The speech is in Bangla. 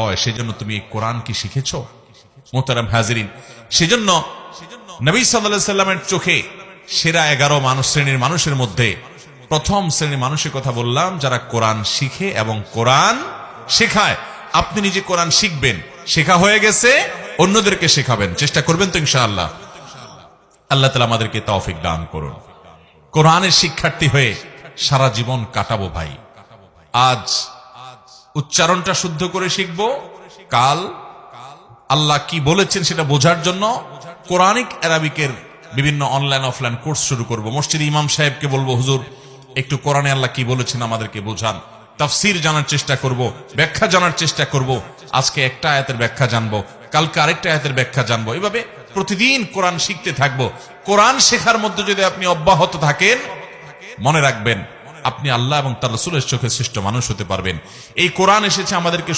হয়, সেজন্য তুমি এই কোরআন কি শিখেছ? মোহতারাম হাজিরিন, সেজন্য নবী সাল্লাহ সাল্লামের চোখে সেরা এগারো মানুষ শ্রেণির মানুষের মধ্যে প্রথম শ্রেণির মানুষের কথা বললাম, যারা কোরআন শিখে এবং কোরআন শেখায়। আপনি নিজে কোরআন শিখবেন, শেখা হয়ে গেছে, অন্যদেরকে শেখাবেন। চেষ্টা করবেন তো ইনশাআল্লাহ। আল্লাহ তালা আমাদেরকে তৌফিক দান করুন। কোরআনের শিক্ষার্থী হয়ে সারা জীবন কাটাবো ভাই। আজ উচ্চারণটা শুদ্ধ করে শিখব। কাল আল্লাহ কি বলেছেন সেটা বোঝার জন্য কোরআনিক অ্যারাবিকের বিভিন্ন অনলাইন অফলাইন কোর্স শুরু করব। মসজিদ ইমাম সাহেবকে বলব, হুজুর, একটু কোরআনে আল্লাহ কি বলেছেন আমাদেরকে বোঝান। তাফসির জানার চেষ্টা করব, ব্যাখ্যা জানার চেষ্টা করব। আজকে একটা আয়াতের ব্যাখ্যা জানব, কালকে আরেকটা আয়াতের ব্যাখ্যা জানব। এভাবে প্রতিদিন কোরআন শিখতে থাকব। কোরআন শেখার মধ্যে যদি আপনি অব্যাহত থাকেন, মনে রাখবেন আপনি আল্লাহ এবং তার রসুলের চোখে শ্রেষ্ঠ মানুষ হতে পারবেন। এই কোরআন এসেছে আমাদেরকে